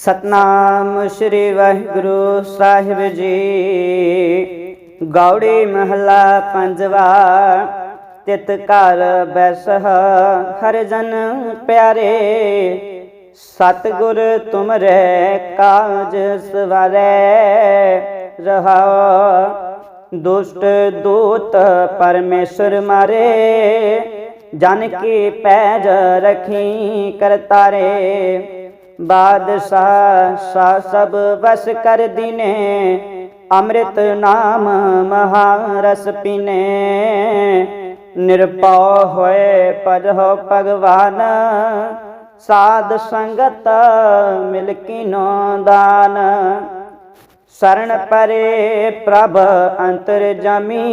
ਸਤਨਾਮ ਸ੍ਰੀ ਵਾਹਿਗੁਰੂ ਸਾਹਿਬ ਜੀ। ਗੌੜੀ ਮਹਲਾ ਪੰਜਵਾ, ਤਿਤ ਘਰ ਬੈਸਹ ਹਰ ਜਨ ਪਿਆਰੇ। ਸਤਿਗੁਰ ਤੁਮਰੇ ਕਾਜ ਸਵਾਰੇ ਰਹਾਓ ਦੁਸ਼ਟ ਦੂਤ ਪਰਮੇਸ਼ਰ ਮਾਰੇ, ਜਨ ਕੀ ਪੈਜ ਰਖੀ ਕਰਤਾਰੇ। ਬਾਦਸ਼ਾਹ ਸਾ ਸਭ ਵਸ ਕਰ ਦਿਨੇ, ਅੰਮ੍ਰਿਤ ਨਾਮ ਮਹਾਰਸ ਪੀਨੇ। ਨਿਰਪਉ ਹੋਏ ਪਰਹੁ ਭਗਵਾਨ, ਸਾਧ ਸੰਗਤ ਮਿਲ ਕੀਨੋ ਦਾਨ। ਸਰਣ ਪਰੇ ਪ੍ਰਭ ਅੰਤਰ ਜਮੀ,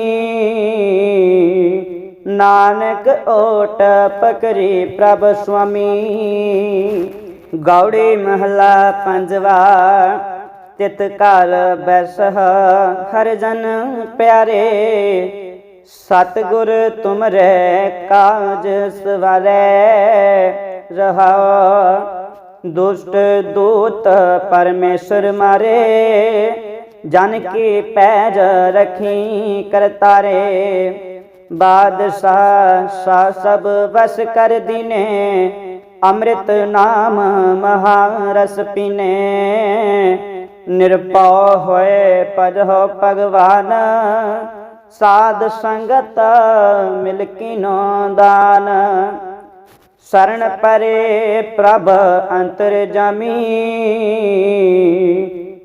ਨਾਨਕ ਓਟ ਪਕਰੀ ਪ੍ਰਭ ਸੁਆਮੀ। ਗੌੜੀ ਮਹਲਾ ਪੰਜਵਾ, ਤਿਤ ਘਰ ਬੈਸਹ, ਹਰ ਜਨ ਪਿਆਰੇ, ਸਤਿਗੁਰ ਤੁਮਰੇ ਕਾਜ ਸਵਾਰੇ ਰਹਾਓ ਦੁਸ਼ਟ ਦੂਤ ਪਰਮੇਸ਼ਰ ਮਾਰੇ, ਜਨ ਕੀ ਪੈਜ ਰਖੀ ਕਰਤਾਰੇ ਬਾਦਸ਼ਾਹ ਸਾ ਸਭ ਵਸ ਕਰ ਦੀਨੇ ਅੰਮ੍ਰਿਤ ਨਾਮ ਮਹਾਰਸ ਪੀਨੇ ਨਿਰਪਉ ਹੋਏ ਪਰਹੁ ਭਗਵਾਨ, ਸਾਧ ਸੰਗਤ ਮਿਲ ਕੀਨੋ ਦਾਨ। ਸਰਣ ਪਰੇ ਪ੍ਰਭ ਅੰਤਰ ਜਮੀ,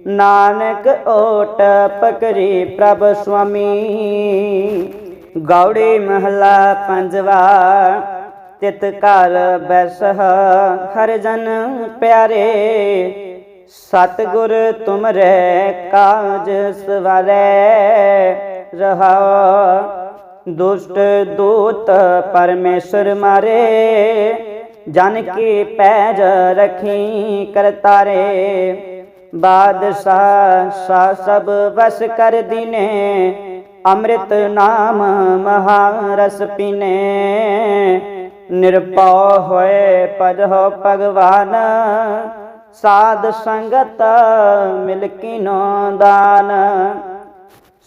ਨਾਨਕ ਓਟ ਪਕਰੀ ਪ੍ਰਭ ਸੁਆਮੀ। ਗੌੜੀ ਮਹਲਾ ਪੰਜਵਾ ਤਿਤ ਘਰ ਬੈਸਹ, ਹਰ ਜਨ ਪਿਆਰੇ। ਸਤਿਗੁਰ ਤੁਮਰੇ ਕਾਜ ਸਵਾਰੇ ਰਹਾਓ ਦੁਸ਼ਟ ਦੂਤ ਪਰਮੇਸ਼ਰ ਮਾਰੇ, ਜਨ ਕੀ ਪੈਜ ਰਖੀ ਕਰਤਾਰੇ ਬਾਦਸ਼ਾਹ ਸਾ ਸਭ ਵਸ ਕਰ ਦਿਨੇ, ਅੰਮ੍ਰਿਤ ਨਾਮ ਮਹਾਰਸ ਪੀਨੇ। ਨਿਰਪਉ ਹੋਏ ਪਰਹੁ ਭਗਵਾਨ, ਸਾਧ ਸੰਗਤ ਮਿਲ ਕੀਨੋ ਦਾਨ।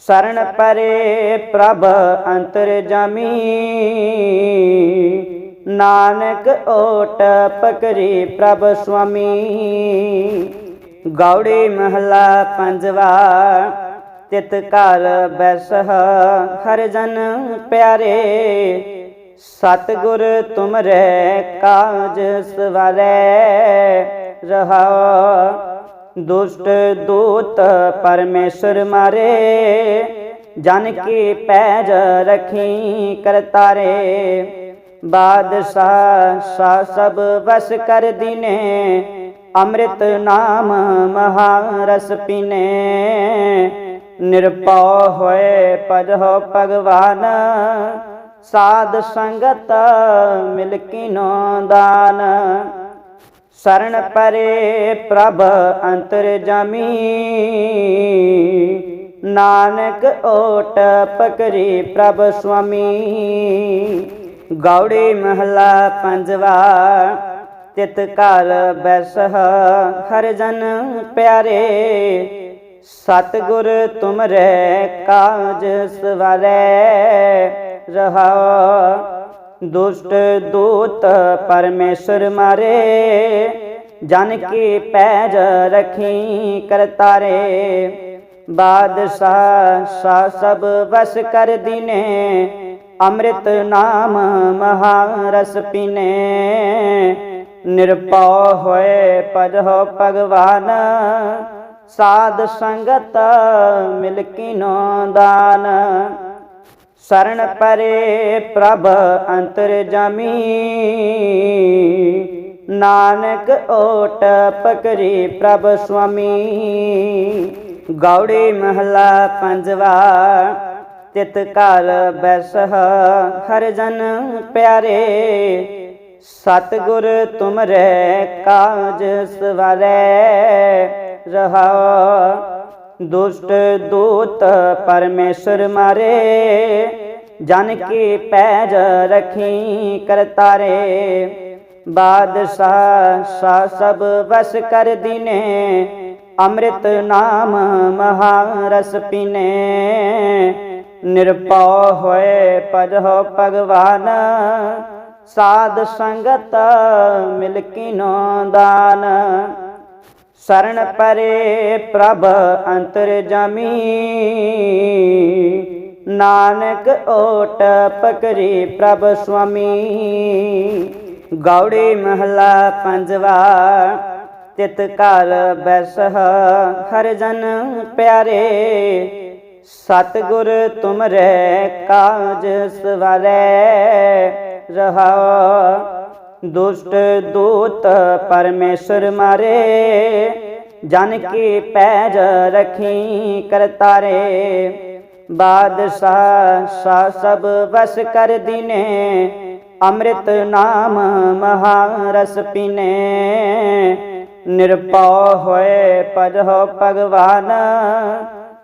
ਸਰਣ ਪਰੇ ਪ੍ਰਭ ਅੰਤਰ ਜਾਮੀ, ਨਾਨਕ ਓਟ ਪਕਰੀ ਪ੍ਰਭ ਸੁਆਮੀ। ਗੌੜੀ ਮਹਲਾ ਪੰਜਵਾ, ਤਿਤ ਘਰ ਬੈਸਹ ਹਰ ਜਨ ਪਿਆਰੇ। ਸਤਿਗੁਰ ਤੁਮਰੇ ਕਾਜ ਸਵਾਰੇ ਰਹਾਓ। ਦੁਸ਼ਟ ਦੂਤ ਪਰਮੇਸ਼ਰ ਮਾਰੇ, ਜਨ ਕੀ ਪੈਜ ਰਖੀ ਕਰਤਾਰੇ ਬਾਦਸ਼ਾਹ ਸਾ ਸਭ ਵਸ ਕਰ ਦਿਨੇ, ਅੰਮ੍ਰਿਤ ਨਾਮ ਮਹਾਰਸ ਪੀਨੇ। ਨਿਰਪਉ ਹੋਏ ਪਰਹੁ ਭਗਵਾਨ ਸਾਧ ਸੰਗਤ ਮਿਲ ਕੀਨੋ ਦਾਨ। ਸਰਣ ਪਰੇ ਪ੍ਰਭ ਅੰਤਰ ਜਮੀ। ਨਾਨਕ ਓਟ ਪਕਰੀ ਪ੍ਰਭ ਸੁਆਮੀ। ਗੌੜੀ ਮਹਲਾ ਪੰਜਵਾ, ਤਿਤ ਘਰ ਬੈਸਹ ਹਰ ਜਨ ਪਿਆਰੇ। ਸਤਿਗੁਰ ਤੁਮਰੇ ਕਾਜ ਸਵਾਰੇ। ਰਹਾਓ ਦੁਸ਼ਟ ਦੂਤ ਪਰਮੇਸ਼ਰ ਮਾਰੇ, ਜਨ ਕੀ ਪੈਜ ਰਖੀ ਕਰਤਾਰੇ ਬਾਦਸ਼ਾਹ ਸਾ ਸਭ ਵਸ ਕਰ ਦਿਨੇ, ਅੰਮ੍ਰਿਤ ਨਾਮ ਮਹਾਰਸ ਪੀਨੇ। ਨਿਰਪਉ ਹੋਏ ਪਰਹੁ ਭਗਵਾਨ, ਸਾਧ ਸੰਗਤ ਮਿਲ ਕੀਨੋ ਦਾਨ। ਸਰਣ ਪਰੇ ਪ੍ਰਭ ਅੰਤਰ ਜਾਮੀ। ਨਾਨਕ ਓਟ ਪਕਰੀ ਪ੍ਰਭ ਸੁਆਮੀ। ਗੌੜੀ ਮਹਲਾ ਪੰਜਵਾ, ਤਿਤ ਕਾਲ ਬੈਸਹ ਹਰ ਜਨ ਪਿਆਰੇ। ਸਤਿਗੁਰ ਤੁਮਰੇ ਕਾਜ ਸਵਾਰੇ ਰਹਾਓ ਦੁਸ਼ਟ ਦੂਤ ਪਰਮੇਸ਼ਰ ਮਾਰੇ, ਜਨ ਕੀ ਪੈਜ ਰਖੀ ਕਰਤਾਰੇ ਬਾਦਸ਼ਾਹ ਸਾ ਸਭ ਵਸ ਕਰ ਦਿਨੇ, ਅੰਮ੍ਰਿਤ ਨਾਮ ਮਹਾਰਸ ਪੀਨੇ। ਨਿਰਪਉ ਹੋਏ ਪਜਹੁ ਭਗਵਾਨ, ਸਾਧ ਸੰਗਤ ਮਿਲ ਕੀਨੋ ਦਾਨ। ਸਰਣ ਪਰੇ ਪ੍ਰਭ ਅੰਤਰ ਜਮੀ। ਨਾਨਕ ਓਟ ਪਕਰੀ ਪ੍ਰਭ ਸੁਆਮੀ। ਗੌੜੀ ਮਹਲਾ ਪੰਜਵਾ, ਤਿਤ ਕਾਲ ਬੈਸਹ ਹਰ ਜਨ ਪਿਆਰੇ। ਸਤਿਗੁਰ ਤੁਮਰੇ ਕਾਜ ਸਵਾਰੇ ਰਹਾ ਦੁਸ਼ਟ ਦੂਤ ਪਰਮੇਸ਼ਰ ਮਾਰੇ, ਜਨ ਕੀ ਪੈਜ ਰਖੀ ਕਰਤਾਰੇ ਬਾਦਸ਼ਾਹ ਸਾ ਸਭ ਵਸ ਕਰ ਦਿਨੇ, ਅੰਮ੍ਰਿਤ ਨਾਮ ਮਹਾਰਸ ਪੀਨੇ। ਨਿਰਪਉ ਹੋਏ ਪਜਹੁ ਭਗਵਾਨ,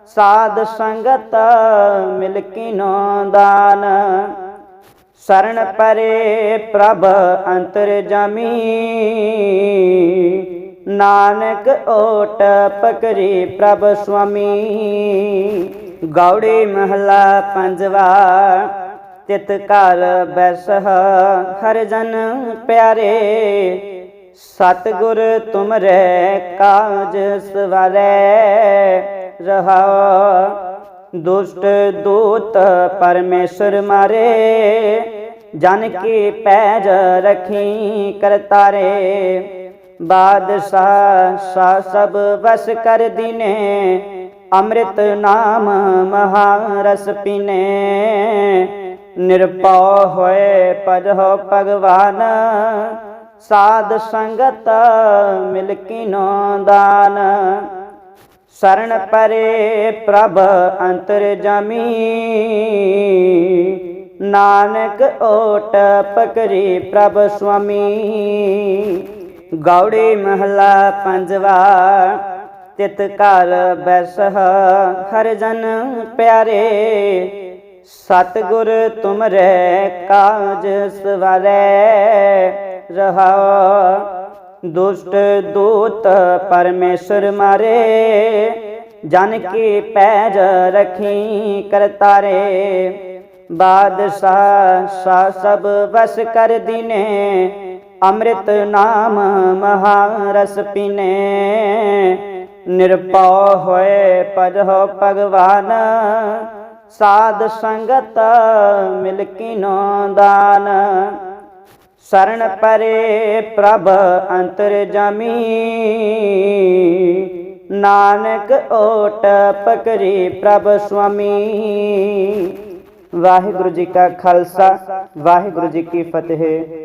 ਸਾਧ ਸੰਗਤ ਮਿਲ ਕੀਨੋ ਦਾਨ। ਸਰਣ ਪਰੇ ਪ੍ਰਭ ਅੰਤਰ ਜਾਮੀ। ਨਾਨਕ ਓਟ ਪਕਰੀ ਪ੍ਰਭ ਸੁਆਮੀ। ਗੌੜੀ ਮਹਲਾ ਪੰਜਵਾ, ਤਿਤ ਕਾਲ ਬੈਸਹ ਹਰ ਜਨ ਪਿਆਰੇ। ਸਤਿਗੁਰ ਤੁਮਰੇ ਕਾਜ ਸਵਾਰੇ ਰਹਾ ਦੁਸ਼ਟ ਦੂਤ ਪਰਮੇਸ਼ਰ ਮਾਰੇ, ਜਨ ਕੀ ਪੈਜ ਰਖੀ ਕਰਤਾਰੇ। ਬਾਦਸ਼ਾਹ ਸਾ ਸਭ ਵਸ ਕਰ ਦਿਨੇ, ਅੰਮ੍ਰਿਤ ਨਾਮ ਮਹਾਰਸ ਪੀਨੇ। ਨਿਰਪਉ ਹੋਏ ਪਜਹੁ ਭਗਵਾਨ, ਸਾਧ ਸੰਗਤ ਮਿਲ ਕੀਨੋ ਦਾਨ। ਸਰਣ ਪਰੇ ਪ੍ਰਭ ਅੰਤਰ ਜਮੀ। ਨਾਨਕ ਓਟ ਪਕਰੀ ਪ੍ਰਭ ਸੁਆਮੀ। ਗੌੜੀ ਮਹਲਾ ਪੰਜਵਾ, ਤਿਤ ਕਾਲ ਬੈਸਹ ਹਰ ਜਨ ਪਿਆਰੇ। ਸਤਿਗੁਰ ਤੁਮਰੇ ਕਾਜ ਸਵਾਰੇ ਰਹਾ ਦੁਸ਼ਟ ਦੂਤ ਪਰਮੇਸ਼ਰ ਮਾਰੇ, ਜਨ ਕੀ ਪੈਜ ਰਖੀ ਕਰਤਾਰੇ। ਬਾਦਸ਼ਾਹ ਸਾ ਸਭ ਵਸ ਕਰ ਦੀਨੇ, ਅੰਮ੍ਰਿਤ ਨਾਮ ਮਹਾਰਸ ਪੀਨੇ। ਨਿਰਪਉ ਹੋਏ ਪਜਹੁ ਭਗਵਾਨ, ਸਾਧ ਸੰਗਤ ਮਿਲ ਕੀਨੋ ਦਾਨ। ਸਰਣ ਪਰੇ ਪ੍ਰਭ ਅੰਤਰ ਜਾਮੀ। ਨਾਨਕ ਓਟ ਪਕਰੀ ਪ੍ਰਭ ਸੁਆਮੀ। ਵਾਹਿਗੁਰੂ ਜੀ ਕਾ ਖਾਲਸਾ, ਵਾਹਿਗੁਰੂ ਜੀ ਕੀ ਫਤਿਹ।